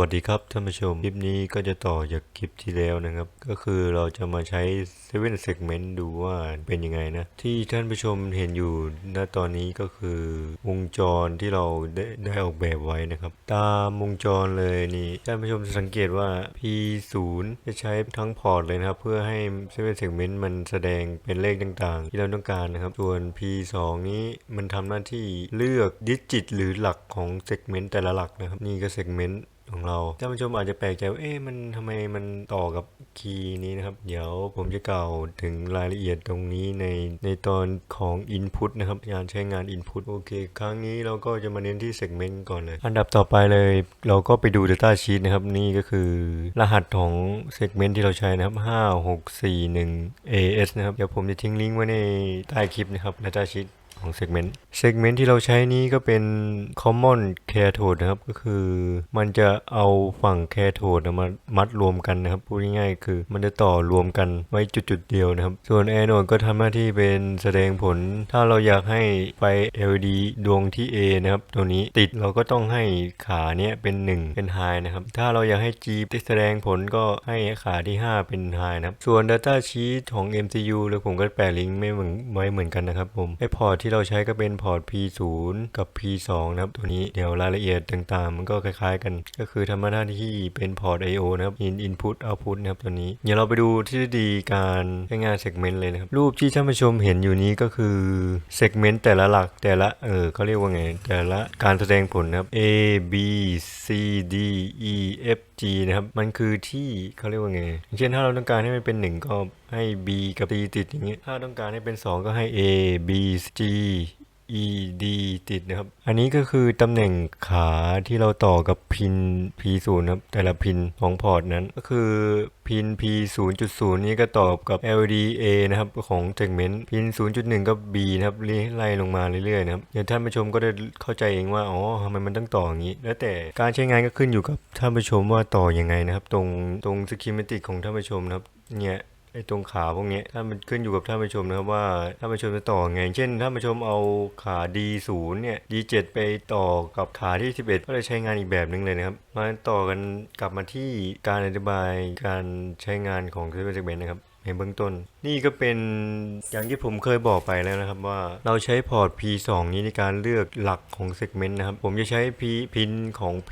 วัสดีครับท่านผู้ชม คลิปนี้ก็จะต่อจากคลิปที่แล้วนะครับ ก็คือเราจะมาใช้7 segment ดูว่าเป็นยังไงนะ ที่ท่านผู้ชมเห็นอยู่ณตอนนี้ก็คือวงจรที่เราได้ได้ออกแบบไว้นะครับ ตามวงจรเลยนี่ท่านผู้ชมสังเกตว่า P0 จะใช้ทั้งพอร์ตเลยนะครับ เพื่อให้7 segment มันแสดงเป็นเลขต่างๆ ที่เราต้องการนะครับ ส่วน P2 นี้มันทำหน้าที่เลือกดิจิต หรือหลักของ segment แต่ละหลักนะครับนี่ก็ segment ของเราท่านผู้ชมอาจจะแปลกใจว่าเอ๊ะมันทำไมมันต่อกับคีย์นี้นะครับ เดี๋ยวผมจะกล่าวถึงรายละเอียดตรงนี้ในในตอนของ Input นะครับการใช้งาน Input โอเค ครั้งนี้เราก็จะมาเน้นที่ Segment ก่อนเลย อันดับต่อไปเลย เราก็ไปดู Data Sheet นะครับนี่ก็คือรหัสของ Segment ที่เราใช้นะครับ 5641 AS นะครับ เดี๋ยวผมจะทิ้งลิงก์ไว้ในใต้คลิปนะครับ Data Sheet ของ segment segment ที่เราใช้นี้ก็เป็น common cathode นะครับ ก็คือมันจะเอาฝั่ง cathode มามัดรวมกันนะครับ พูดง่ายๆคือมันจะต่อรวมกันไว้จุดๆเดียวนะครับ ส่วน anode ก็ทำหน้าที่เป็นแสดงผล ถ้าเราอยากให้ไฟ LED ดวงที่ A นะครับ ตัวนี้ติดเราก็ต้องให้ขาเนี้ยเป็น 1 เป็น high นะครับ ถ้าเราอยากให้ G ติดแสดงผลก็ให้ขาที่ 5 เป็น high นะครับ ส่วน data sheet ของ MCU แล้วผมก็แปะลิงก์ไม่เหมือนไว้เหมือนกันนะครับผมไอพอร์ตที่เราใช้ก็เป็นพอร์ต P0 กับ P2 นะครับตัวนี้เดี๋ยวรายละเอียดต่างๆ มันก็คล้ายๆกัน ก็คือทำหน้าที่เป็นพอร์ต I/O นะครับ In Input Output นะครับตัวนี้ เดี๋ยวเราไปดูทฤษฎีการใช้งาน segment เลยนะครับ รูปที่ท่านผู้ชมเห็นอยู่นี้ก็คือ segment แต่ละหลักแต่ละเออเขาเรียกว่าไง แต่ละการแสดงผลนะครับ A B C D E F G นะครับ มันคือที่เขาเรียกว่าไง เช่นถ้าเราต้องการให้มันเป็น 1 ก็ให้ B กับ C ติดอย่างเงี้ย ถ้าต้องการให้เป็น 2 ก็ให้ A B G E D ติดนะครับ อันนี้ก็คือตำแหน่งขาที่เราต่อกับพิน P0 นะครับ แต่ละพินของพอร์ตนั้น ก็คือพิน P 0.0 นี้ก็ต่อกับ LDA นะครับของ segment พิน 0.1 ก็ B นะครับไล่ลงมาเรื่อยๆนะครับเดี๋ยวท่านผู้ชมก็ได้เข้าใจเองว่าอ๋อทำไมมันต้องต่ออย่างนี้ แล้วแต่การใช้งานก็ขึ้นอยู่กับท่านผู้ชมว่าต่ออยังไงนะครับ ตรงตรง schematic ของท่านผู้ชมนะครับเนี่ย ไอ้ตรงขาพวกนี้ถ้ามันขึ้นอยู่กับท่านผู้ชมนะครับว่าท่านผู้ชมจะต่อไง เช่นท่านผู้ชมเอาขา D0 เนี่ย D7 ไปต่อกับขาที่ 11 ก็เลยใช้งานอีกแบบหนึงเลยนะครับ มาต่อกันกลับมาที่การอธิบายการใช้งานของ Seven Segment นะครับ ในเบื้องต้น นี่ก็เป็นอย่างที่ผมเคยบอกไปแล้วนะครับว่าเราใช้พอร์ต P2 นี้ในการเลือกหลักของ segment นะครับ ผมจะใช้ P พินของ P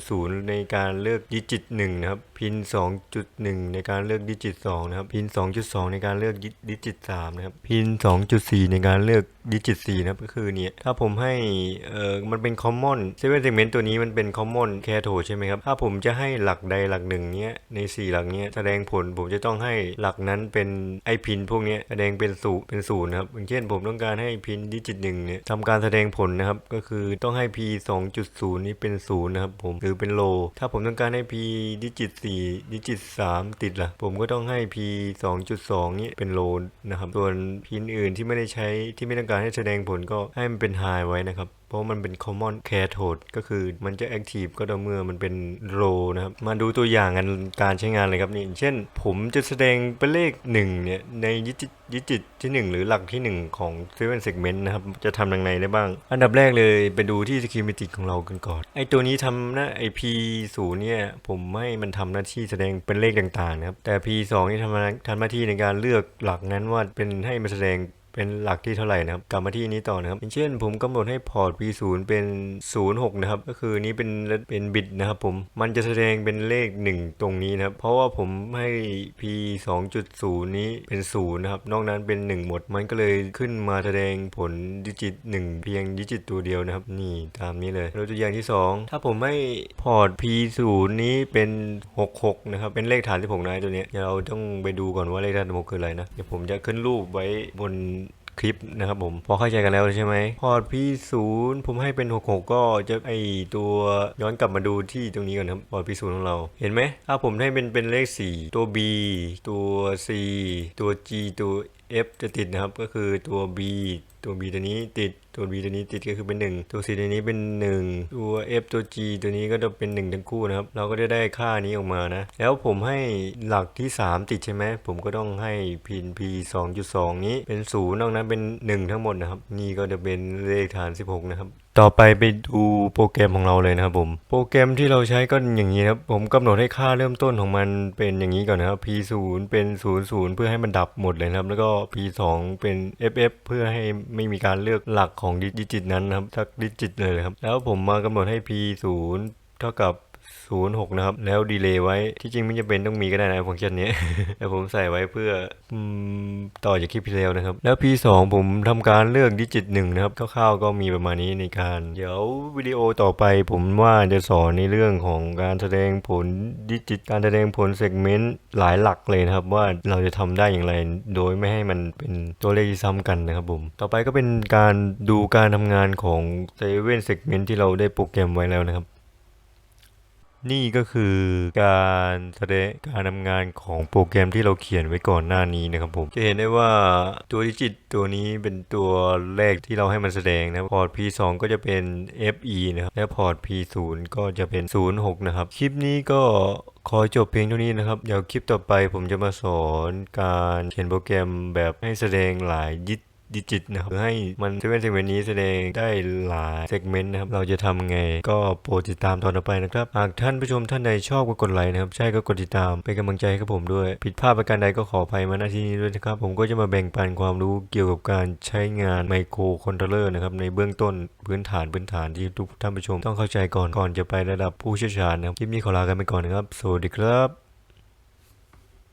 2.0 ในการเลือกดิจิต 1 นะครับ พิน 2.1 ในการเลือกดิจิต 2 นะครับ พิน 2.2 ในการเลือกดิจิต 3 นะครับ พิน 2.4 ในการเลือกดิจิต 4 นะครับก็คือเนี่ยถ้าผมให้เออมันเป็น common 7 segment ตัวนี้มันเป็น common cathode ใช่ไหมครับ ถ้าผมจะให้หลักใดหลักหนึ่งเนี้ยใน 4 หลักเนี้ยแสดงผลผมจะต้องให้หลักนั้นนั้นเป็นไอพินพวกนี้แสดงเป็นศูนย์เป็นศูนย์นะครับอย่างเช่นผมต้องการให้พินดิจิตหนึ่งเนี่ยทำการแสดงผลนะครับ ก็คือต้องให้ P 2.0 นี้เป็นศูนย์นะครับผมหรือเป็นโล ถ้าผมต้องการให้ P ดิจิต4ดิจิต 3 ติดล่ะ ผมก็ต้องให้ P 2.2 นี้เป็นโลนะครับส่วนพินอื่นที่ไม่ได้ใช้ที่ไม่ต้องการให้แสดงผลก็ให้มันเป็นไฮไว้นะครับ เพราะมันเป็น common cathode ก็คือมันจะ active ก็ต่อเมื่อมันเป็น low นะครับ มาดูตัวอย่างกันการใช้งานเลยครับนี่เช่น ผมจะแสดงเป็นเลข 1 เนี่ย ในดิจิตดิจิตที่ 1 หรือหลักที่ 1 ของ seven segment นะครับ จะทำดังไงได้บ้าง อันดับแรกเลยไปดูที่ schematic ของเรากันก่อน ไอตัวนี้ทำหน้าไอ P0 เนี่ย ผมให้มันทำหน้าที่แสดงเป็นเลขต่างๆนะครับแต่ P2 นี่ทำหน้าทำหน้าที่ในการเลือกหลักนั้นว่าเป็นให้มันแสดง เป็นหลักที่เท่าไหร่นะครับ กลับมาที่นี้ต่อนะครับอย่างเช่น ผมกำหนดให้พอร์ต P0 เป็น 06 นะครับ ก็คือนี้เป็นเป็นบิตนะครับผม มันจะแสดงเป็นเลข 1 ตรงนี้นะครับ เพราะว่าผมให้ P 2.0 นี้เป็น 0 นะครับ นอกนั้นเป็น 1 หมด มันก็เลยขึ้นมาแสดงผลดิจิต 1 เพียงดิจิตตัวเดียวนะครับ นี่ตามนี้เลยแล้วตัวอย่างที่ 2 ถ้าผมให้พอร์ต P0 นี้เป็น 66 นะครับ เป็นเลขฐานที่6นะตัวเนี้ยเดี๋ยวเราต้องไปดูก่อนว่าเลขฐานที่6คืออะไรนะ เดี๋ยวผมจะขึ้นรูปไว้บน คลิปนะครับผม พอเข้าใจกันแล้วใช่ไหมพอร์ต P0 ผมให้เป็น 66 ก็จะไอตัวย้อนกลับมาดูที่ตรงนี้ก่อนครับพอร์ต P0 ของเรา เห็นไหมถ้าผมให้เป็นเป็นเลข 4 ตัว B ตัว C ตัว G ตัว F จะติดนะครับก็คือตัว B ตัว B ตัวนี้ติดตัว B ตัวนี้ติดก็คือเป็น 1 ตัว C ตัวนี้เป็น 1 ตัว F ตัว G ตัวนี้ก็จะเป็น 1 ทั้งคู่นะครับ เราก็จะได้ค่านี้ออกมานะ แล้วผมให้หลักที่ 3 ติดใช่ไหมผมก็ต้องให้พิน P 2.2 นี้เป็น 0นอกนั้นเป็น 1 ทั้งหมดนะครับ นี่ก็จะเป็นเลขฐาน 16 นะครับต่อไปไปดูโปรแกรมของเราเลยนะครับผม โปรแกรมที่เราใช้ก็อย่างนี้ครับ ผมกำหนดให้ค่าเริ่มต้นของมันเป็นอย่างนี้ก่อนนะครับ p0 เป็น 00 เพื่อให้มันดับหมดเลยนะครับ แล้วก็ p2 เป็น ff เพื่อให้ไม่มีการเลือกหลักของดิจิตนั้นนะครับสักดิจิตเลยครับ แล้วผมมากำหนดให้ p0 เท่ากับ 06 นะครับ แล้วดีเลย์ไว้ที่จริงไม่จำเป็นต้องมีก็ได้นะฟังก์ชันนี้ แต่ผมใส่ไว้เพื่ออต่อจากคลิปที่แล้วนะครับ แล้ว P2 ผมทำการเลือกดิจิตหนึ่งนะครับคร่าวๆก็มีประมาณนี้ในการ เดี๋ยววิดีโอต่อไปผมว่าจะสอนในเรื่องของการแสดงผลดิจิตการแสดงผลเซกเมนต์หลายหลักเลยนะครับ ว่าเราจะทำได้อย่างไร โดยไม่ให้มันเป็นตัวเลขที่ซ้ำกันนะครับผมต่อไปก็เป็นการดูการทำงานของเซเว่นเซกเมนต์ที่เราได้โปรแกรมไว้แล้วนะครับ นี่ก็คือการแสดงการทำงานของโปรแกรมที่เราเขียนไว้ก่อนหน้านี้นะครับผมจะเห็นได้ว่าตัวดิจิตตัวนี้เป็นตัวแรกที่เราให้มันแสดงนะพอร์ต P2 ก็จะเป็น FE นะครับและพอร์ต P0 ก็จะเป็น 06 นะครับ คลิปนี้ก็ขอจบเพียงเท่านี้นะครับ เดี๋ยวคลิปต่อไปผมจะมาสอนการเขียนโปรแกรมแบบให้แสดงหลายดิจิ ดิจิตนะครับเพื่อให้มันเซเว่นเซกเมนต์นี้แสดงได้หลายเซกเมนต์นะครับ เราจะทำไงก็โปรดติดตามตอนต่อไปนะครับ หากท่านผู้ชมท่านใดชอบก็กดไลค์นะครับ ใช่ก็กดติดตามเป็นกำลังใจให้กับผมด้วย ผิดพลาดประการใดก็ขออภัยมาณที่นี้ด้วยนะครับ ผมก็จะมาแบ่งปันความรู้เกี่ยวกับการใช้งานไมโครคอนโทรลเลอร์นะครับในเบื้องต้นพื้นฐานพื้นฐานที่ทุกท่านผู้ชม ต้องเข้าใจก่อนก่อนจะไประดับผู้เชี่ยวชาญนะครับคลิปนี้ขอลากันไปก่อนนะครับสวัสดีครับ